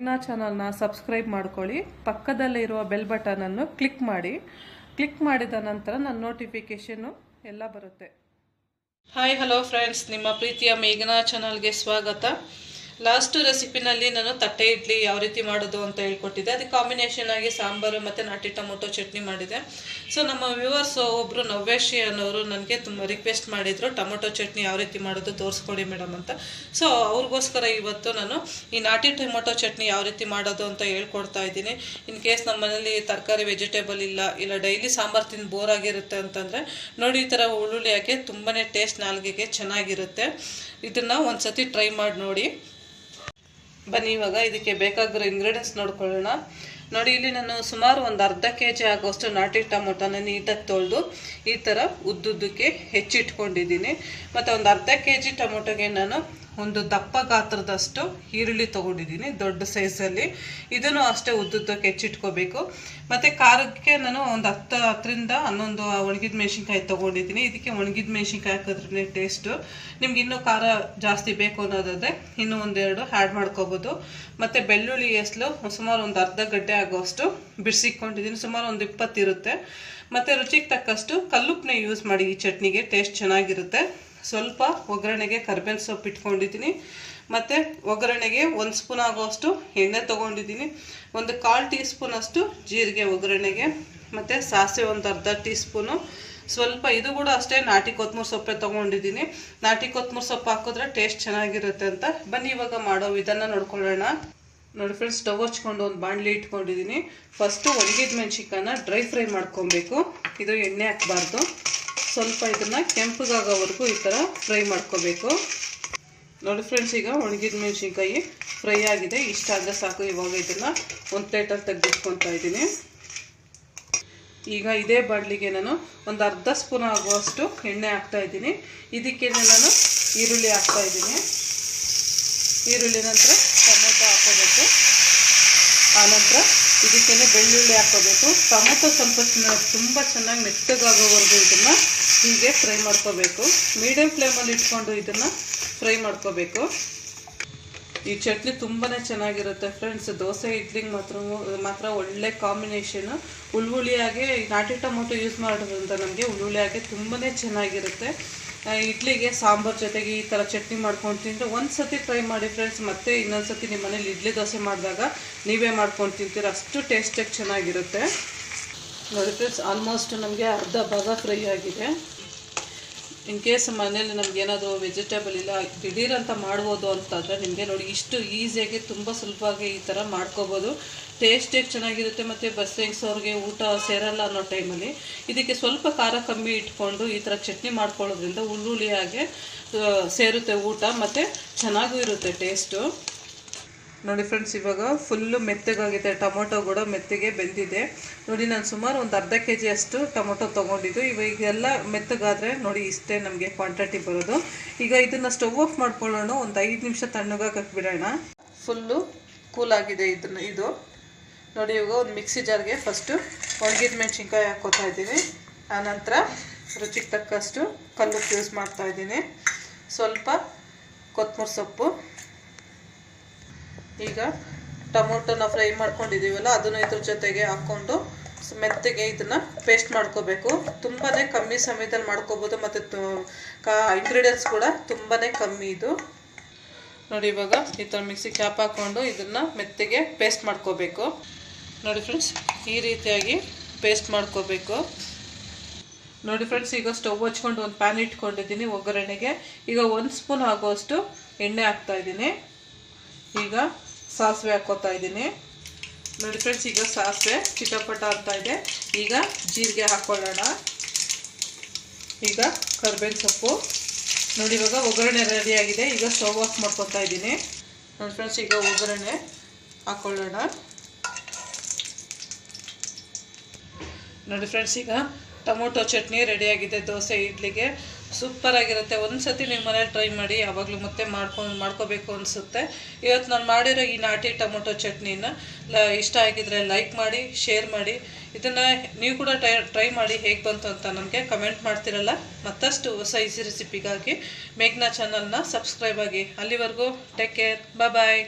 ಇನ್ನ ಚಾನಲ್ನ ಸಬ್ಸ್ಕ್ರೈಬ್ ಮಾಡ್ಕೊಳ್ಳಿ. ಪಕ್ಕದಲ್ಲೇ ಇರುವ ಬೆಲ್ ಬಟನನ್ನು ಕ್ಲಿಕ್ ಮಾಡಿ. ಕ್ಲಿಕ್ ಮಾಡಿದ ನಂತರ ನನ್ನ ನೋಟಿಫಿಕೇಷನ್ನು ಎಲ್ಲ ಬರುತ್ತೆ. ಹಾಯ್ ಹಲೋ ಫ್ರೆಂಡ್ಸ್ ನಿಮ್ಮ ಪ್ರೀತಿಯ ಮೇಘನಾ ಚಾನಲ್ಗೆ ಸ್ವಾಗತ. ಲಾಸ್ಟ್ ರೆಸಿಪಿನಲ್ಲಿ ನಾನು ತಟ್ಟೆ ಇಡ್ಲಿ ಯಾವ ರೀತಿ ಮಾಡೋದು ಅಂತ ಹೇಳ್ಕೊಟ್ಟಿದ್ದೆ. ಅದಕ್ಕೆ ಕಾಂಬಿನೇಷನ್ ಆಗಿ ಸಾಂಬಾರು ಮತ್ತು ನಾಟಿ ಟೊಮೊಟೊ ಚಟ್ನಿ ಮಾಡಿದೆ. ಸೊ ನಮ್ಮ ವ್ಯೂವರ್ಸ್ ಒಬ್ಬರು ನವ್ಯಶ್ರೀ ಅನ್ನೋರು ನನಗೆ ತುಂಬ ರಿಕ್ವೆಸ್ಟ್ ಮಾಡಿದರು, ಟೊಮೊಟೊ ಚಟ್ನಿ ಯಾವ ರೀತಿ ಮಾಡೋದು ತೋರಿಸ್ಕೊಡಿ ಮೇಡಮ್ ಅಂತ. ಸೊ ಅವ್ರಿಗೋಸ್ಕರ ಇವತ್ತು ನಾನು ಈ ನಾಟಿ ಟೊಮೊಟೊ ಚಟ್ನಿ ಯಾವ ರೀತಿ ಮಾಡೋದು ಅಂತ ಹೇಳ್ಕೊಡ್ತಾ ಇದ್ದೀನಿ. ಇನ್ ಕೇಸ್ ನಮ್ಮ ಮನೇಲಿ ತರಕಾರಿ ವೆಜಿಟೇಬಲ್ ಇಲ್ಲ ಇಲ್ಲ ಡೈಲಿ ಸಾಂಬಾರು ತಿಂದು ಬೋರ್ ಆಗಿರುತ್ತೆ ಅಂತಂದರೆ, ನೋಡಿ ಈ ಥರ ಉಳ್ಳುಳ್ಳಿ ಹಾಕಿ ತುಂಬಾ ಟೇಸ್ಟ್ ನಾಲ್ಗೆಗೆ ಚೆನ್ನಾಗಿರುತ್ತೆ. ಇದನ್ನು ಒಂದು ಸತಿ ಟ್ರೈ ಮಾಡಿ ನೋಡಿ. ಬನ್ನಿ, ಇವಾಗ ಇದಕ್ಕೆ ಬೇಕಾಗಿರೋ ಇಂಗ್ರೀಡಿಯೆಂಟ್ಸ್ ನೋಡ್ಕೊಳ್ಳೋಣ. ನೋಡಿ, ಇಲ್ಲಿ ನಾನು ಸುಮಾರು ಒಂದು ಅರ್ಧ ಕೆ ಜಿ ಆಗೋಷ್ಟು ನಾಟಿ ಟೊಮೊಟೊನ ನೀಟಾಗಿ ತೊಳೆದು ಈ ಥರ ಉದ್ದುದ್ದಕ್ಕೆ ಹೆಚ್ಚಿಟ್ಕೊಂಡಿದ್ದೀನಿ. ಮತ್ತು ಒಂದು ಅರ್ಧ ಕೆ ಜಿ ಟೊಮೊಟೊಗೆ ನಾನು ಒಂದು ದಪ್ಪ ಗಾತ್ರದಷ್ಟು ಈರುಳ್ಳಿ ತೊಗೊಂಡಿದ್ದೀನಿ, ದೊಡ್ಡ ಸೈಜಲ್ಲಿ. ಇದನ್ನು ಅಷ್ಟೇ ಉದ್ದುದ್ದಕ್ಕೆ ಹೆಚ್ಚಿಟ್ಕೋಬೇಕು. ಮತ್ತು ಖಾರಕ್ಕೆ ನಾನು ಒಂದು ಹತ್ತು ಹತ್ತರಿಂದ ಹನ್ನೊಂದು ಒಣಗಿದ ಮೆಣಸಿನ್ಕಾಯಿ ತೊಗೊಂಡಿದ್ದೀನಿ. ಇದಕ್ಕೆ ಒಣಗಿದ ಮೆಣಸಿನ್ಕಾಯಿ ಹಾಕಿದ್ರೆ ಟೇಸ್ಟು ನಿಮ್ಗೆ ಇನ್ನೂ ಖಾರ ಜಾಸ್ತಿ ಬೇಕು ಅನ್ನೋದಾದರೆ ಇನ್ನೂ ಒಂದೆರಡು ಆ್ಯಡ್ ಮಾಡ್ಕೋಬೋದು. ಮತ್ತು ಬೆಳ್ಳುಳ್ಳಿ ಎಸ್ಲು ಸುಮಾರು ಒಂದು ಅರ್ಧ ಗಡ್ಡೆ ಆಗೋಷ್ಟು ಬಿಡಿಸಿಕೊಂಡಿದ್ದೀನಿ ಸುಮಾರು ಒಂದು ಇಪ್ಪತ್ತಿರುತ್ತೆ ಮತ್ತು ರುಚಿಗೆ ತಕ್ಕಷ್ಟು ಕಲ್ಲುಪ್ಪನ್ನ ಯೂಸ್ ಮಾಡಿ ಈ ಚಟ್ನಿಗೆ ಟೇಸ್ಟ್ ಚೆನ್ನಾಗಿರುತ್ತೆ. ಸ್ವಲ್ಪ ಒಗ್ಗರಣೆಗೆ ಕರ್ಬೇವಿನ ಸೊಪ್ಪು ಇಟ್ಕೊಂಡಿದ್ದೀನಿ. ಮತ್ತು ಒಗ್ಗರಣೆಗೆ ಒಂದು ಸ್ಪೂನ್ ಆಗೋಷ್ಟು ಎಣ್ಣೆ ತೊಗೊಂಡಿದ್ದೀನಿ. ಒಂದು ಕಾಲು ಟೀ ಸ್ಪೂನಷ್ಟು ಜೀರಿಗೆ ಒಗ್ಗರಣೆಗೆ. ಮತ್ತು ಸಾಸಿವೆ ಒಂದು ಅರ್ಧ ಟೀ ಸ್ಪೂನು ಸ್ವಲ್ಪ ಇದು ಕೂಡ ಅಷ್ಟೇ ನಾಟಿ ಕೊತ್ತಂಬರಿ ಸೊಪ್ಪೆ ತೊಗೊಂಡಿದ್ದೀನಿ. ನಾಟಿ ಕೊತ್ತಂಬರಿ ಸೊಪ್ಪು ಹಾಕಿದ್ರೆ ಟೇಸ್ಟ್ ಚೆನ್ನಾಗಿರುತ್ತೆ ಅಂತ. ಬನ್ನಿ ಇವಾಗ ಮಾಡೋ ವಿಧಾನ ನೋಡ್ಕೊಳ್ಳೋಣ. ನೋಡಿ ಫ್ರೆಂಡ್ಸ್ ಸ್ಟವ್ ಹಚ್ಕೊಂಡು ಒಂದು ಬಾಣಲಿ ಇಟ್ಕೊಂಡಿದ್ದೀನಿ. ಫಸ್ಟು ಒಣಗಿದ ಮೆಣಸಿಕಾಯನ್ನ ಡ್ರೈ ಫ್ರೈ ಮಾಡ್ಕೊಬೇಕು. ಇದು ಎಣ್ಣೆ ಹಾಕಬಾರ್ದು. ಸ್ವಲ್ಪ ಇದನ್ನು ಕೆಂಪಗಾಗೋವರೆಗೂ ಈ ಥರ ಫ್ರೈ ಮಾಡ್ಕೋಬೇಕು. ನೋಡಿ ಫ್ರೆಂಡ್ಸ್, ಈಗ ಒಣಗಿದ ಮೆಣಸಿನ್ಕಾಯಿ ಫ್ರೈ ಆಗಿದೆ. ಇಷ್ಟ ಆದರೆ ಸಾಕು, ಇವಾಗ ಇದನ್ನು ಒಂದು ಪ್ಲೇಟಲ್ಲಿ ತೆಗೆದಿಟ್ಕೊತಾ ಇದ್ದೀನಿ. ಈಗ ಇದೇ ಬಾಡ್ಲಿಗೆ ನಾನು ಒಂದು ಅರ್ಧ ಸ್ಪೂನ್ ಆಗುವಷ್ಟು ಎಣ್ಣೆ ಹಾಕ್ತಾ ಇದ್ದೀನಿ. ಇದಕ್ಕೆ ನಾನು ಈರುಳ್ಳಿ ಹಾಕ್ತಾ ಇದ್ದೀನಿ. ಈರುಳ್ಳಿ ನಂತರ ಟೊಮೊಟೊ ಹಾಕೋಬೇಕು. ಆನಂತರ ಇದಕ್ಕೆ ಬೆಳ್ಳುಳ್ಳಿ ಹಾಕೋಬೇಕು ಟೊಮೆಟೊ ಸ್ವಲ್ಪ ತುಂಬ ಚೆನ್ನಾಗಿ ಮೆತ್ತಗಾಗೋವರೆಗೂ ಇದನ್ನು ಹೀಗೆ ಫ್ರೈ ಮಾಡ್ಕೋಬೇಕು. ಮೀಡಿಯಮ್ ಫ್ಲೇಮಲ್ಲಿ ಇಟ್ಕೊಂಡು ಇದನ್ನು ಫ್ರೈ ಮಾಡ್ಕೋಬೇಕು. ಈ ಚಟ್ನಿ ತುಂಬಾ ಚೆನ್ನಾಗಿರುತ್ತೆ ಫ್ರೆಂಡ್ಸ್. ದೋಸೆ ಇಡ್ಲಿಗೆ ಮಾತ್ರ ಮಾತ್ರ ಒಳ್ಳೆ ಕಾಂಬಿನೇಷನು ಉಳ್ಳುಳ್ಳಿಯಾಗೆ ನಾಟಿ ಟೊಮೊಟೊ ಯೂಸ್ ಮಾಡೋದ್ರಿಂದ ನಮಗೆ ಉಳ್ಳುಳ್ಳಿಯಾಗೆ ತುಂಬಾ ಚೆನ್ನಾಗಿರುತ್ತೆ. ಇಡ್ಲಿಗೆ ಸಾಂಬಾರು ಜೊತೆಗೆ ಈ ಥರ ಚಟ್ನಿ ಮಾಡ್ಕೊಂಡು ತಿಂದರೆ ಒಂದು ಸತಿ ಟ್ರೈ ಮಾಡಿ ಫ್ರೆಂಡ್ಸ್ ಮತ್ತೆ ಇನ್ನೊಂದು ಸತಿ ನಿಮ್ಮ ಮನೇಲಿ ಇಡ್ಲಿ ದೋಸೆ ಮಾಡಿದಾಗ ನೀವೇ ಮಾಡ್ಕೊಂಡು ತಿಂತೀರ. ಅಷ್ಟು ಟೇಸ್ಟಾಗಿ ಚೆನ್ನಾಗಿರುತ್ತೆ. ನೋಡಿ ಫ್ರೆಂಡ್ಸ್ ಆಲ್ಮೋಸ್ಟ್ ನಮಗೆ ಅರ್ಧ ಭಾಗ ಫ್ರೈ ಆಗಿದೆ. ಇನ್ ಕೇಸ್ ಮನೇಲಿ ನಮ್ಗೆ ಏನಾದರೂ ವೆಜಿಟೇಬಲ್ ಇಲ್ಲ ದಿಢೀರ್ ಅಂತ ಮಾಡ್ಬೋದು ಅಂತಂದರೆ ನಿಮಗೆ ನೋಡಿ ಇಷ್ಟು ಈಸಿಯಾಗಿ ತುಂಬ ಸುಲಭವಾಗಿ ಈ ಥರ ಮಾಡ್ಕೋಬೋದು. ಟೇಸ್ಟೇ ಚೆನ್ನಾಗಿರುತ್ತೆ ಮತ್ತು ಬಸ್ ಅವ್ರಿಗೆ ಊಟ ಸೇರಲ್ಲ ಅನ್ನೋ ಟೈಮಲ್ಲಿ ಇದಕ್ಕೆ ಸ್ವಲ್ಪ ಖಾರ ಕಮ್ಮಿ ಇಟ್ಕೊಂಡು ಈ ಥರ ಚಟ್ನಿ ಮಾಡ್ಕೊಳ್ಳೋದ್ರಿಂದ ಉಳ್ಳುಳ್ಳಿಯಾಗೆ ಸೇರುತ್ತೆ ಊಟ ಮತ್ತು ಚೆನ್ನಾಗೂ ಇರುತ್ತೆ ಟೇಸ್ಟು ನೋಡಿ ಫ್ರೆಂಡ್ಸ್ ಇವಾಗ ಫುಲ್ಲು ಮೆತ್ತಗಾಗಿದೆ. ಟೊಮೊಟೊ ಕೂಡ ಮೆತ್ತಗೆ ಬೆಂದಿದೆ. ನೋಡಿ, ನಾನು ಸುಮಾರು ಒಂದು ಅರ್ಧ ಕೆ ಜಿ ಅಷ್ಟು ಟೊಮೊಟೊ ತೊಗೊಂಡಿದ್ದು. ಇವಾಗ ಎಲ್ಲ ಮೆತ್ತಗಾದರೆ ನೋಡಿ, ಇಷ್ಟೇ ನಮಗೆ ಕ್ವಾಂಟಿಟಿ ಬರೋದು. ಈಗ ಇದನ್ನು ಸ್ಟವ್ ಆಫ್ ಮಾಡ್ಕೊಳ್ಳೋಣ. ಒಂದು ಐದು ನಿಮಿಷ ತಣ್ಣಗಾಗಿ ಬಿಡೋಣ ಫುಲ್ಲು ಕೂಲಾಗಿದೆ ಇದನ್ನು, ಇದು. ನೋಡಿ, ಇವಾಗ ಒಂದು ಮಿಕ್ಸಿ ಜಾರ್ಗೆ ಫಸ್ಟು ಒಣಗಿದ ಮೆಣಸಿನ್ಕಾಯಿ ಹಾಕೋತಾ ಇದ್ದೀನಿ. ಆನಂತರ ರುಚಿಗೆ ತಕ್ಕಷ್ಟು ಕಲ್ಲು ಯೂಸ್ ಮಾಡ್ತಾ ಇದ್ದೀನಿ. ಸ್ವಲ್ಪ ಕೊತ್ತಂಬರಿ ಸೊಪ್ಪು. ಈಗ ಟೊಮೊಟೊನ ಫ್ರೈ ಮಾಡ್ಕೊಂಡಿದ್ದೀವಲ್ಲ, ಅದನ್ನು ಇದ್ರ ಜೊತೆಗೆ ಹಾಕ್ಕೊಂಡು ಮೆತ್ತಗೆ ಇದನ್ನು ಪೇಸ್ಟ್ ಮಾಡ್ಕೋಬೇಕು. ತುಂಬಾ ಕಮ್ಮಿ ಸಮಯದಲ್ಲಿ ಮಾಡ್ಕೋಬೋದು ಮತ್ತು ಕಾ ಇಂಗ್ರೀಡಿಯೆಂಟ್ಸ್ ಕೂಡ ತುಂಬಾ ಕಮ್ಮಿ ಇದು. ನೋಡಿ ಇವಾಗ ಈ ಥರ ಮಿಕ್ಸಿ ಕ್ಯಾಪ್ ಹಾಕ್ಕೊಂಡು ಇದನ್ನು ಮೆತ್ತಗೆ ಪೇಸ್ಟ್ ಮಾಡ್ಕೋಬೇಕು. ನೋಡಿ ಫ್ರೆಂಡ್ಸ್ ಈ ರೀತಿಯಾಗಿ ಪೇಸ್ಟ್ ಮಾಡ್ಕೋಬೇಕು. ನೋಡಿ ಫ್ರೆಂಡ್ಸ್ ಈಗ ಸ್ಟವ್ ಹಚ್ಕೊಂಡು ಒಂದು ಪ್ಯಾನ್ ಇಟ್ಕೊಂಡಿದ್ದೀನಿ ಒಗ್ಗರಣೆಗೆ. ಈಗ ಒಂದು ಸ್ಪೂನ್ ಆಗೋಷ್ಟು ಎಣ್ಣೆ ಹಾಕ್ತಾ ಇದ್ದೀನಿ. ಈಗ ಸಾಸಿವೆ ಹಾಕ್ಕೋತಾ ಇದ್ದೀನಿ. ನೋಡಿ ಫ್ರೆಂಡ್ಸ್ ಈಗ ಸಾಸಿವೆ ಚಿಟಪಟ ಅಂತ ಇದೆ. ಈಗ ಜೀರಿಗೆ ಹಾಕ್ಕೊಳ್ಳೋಣ ಈಗ ಕರ್ಬೇವಿನ ಸೊಪ್ಪು. ನೋಡಿ, ಇವಾಗ ಒಗ್ಗರಣೆ ರೆಡಿಯಾಗಿದೆ ಈಗ ಸ್ಟವ್ ಆಫ್ ಮಾಡ್ಕೊತಾ ಇದ್ದೀನಿ. ನೋಡಿ ಫ್ರೆಂಡ್ಸ್ ಈಗ ಒಗ್ಗರಣೆ ಹಾಕ್ಕೊಳ್ಳೋಣ ನೋಡಿ ಫ್ರೆಂಡ್ಸ್ ಈಗ ಟೊಮೊಟೊ ಚಟ್ನಿ ರೆಡಿಯಾಗಿದೆ ದೋಸೆ, ಇಡ್ಲಿಗೆ. ಸೂಪರಾಗಿರುತ್ತೆ ಒಂದು ಸತಿ ನಿಮ್ಮ ಮನೇಲಿ ಟ್ರೈ ಮಾಡಿ ಯಾವಾಗಲೂ ಮತ್ತೆ ಮಾಡ್ಕೊಂಡು ಮಾಡ್ಕೋಬೇಕು ಅನಿಸುತ್ತೆ. ಇವತ್ತು ನಾನು ಮಾಡಿರೋ ಈ ನಾಟಿ ಟೊಮೊಟೊ ಚಟ್ನಿನ, ಲ, ಇಷ್ಟ ಆಗಿದ್ರೆ ಲೈಕ್ ಮಾಡಿ ಶೇರ್ ಮಾಡಿ. ಇದನ್ನು ನೀವು ಕೂಡ ಟ್ರೈ ಟ್ರೈ ಮಾಡಿ ಹೇಗೆ ಬಂತು ಅಂತ ನನಗೆ ಕಮೆಂಟ್ ಮಾಡ್ತಿರಲ್ಲ. ಮತ್ತಷ್ಟು ಹೊಸ ಈಸಿ ರೆಸಿಪಿಗಾಗಿ ಮೇಘ್ನಾ ಚಾನಲ್ನ ಸಬ್ಸ್ಕ್ರೈಬ್ ಆಗಿ. ಅಲ್ಲಿವರೆಗೂ ಟೇಕ್ ಕೇರ್ ಬಾಯ್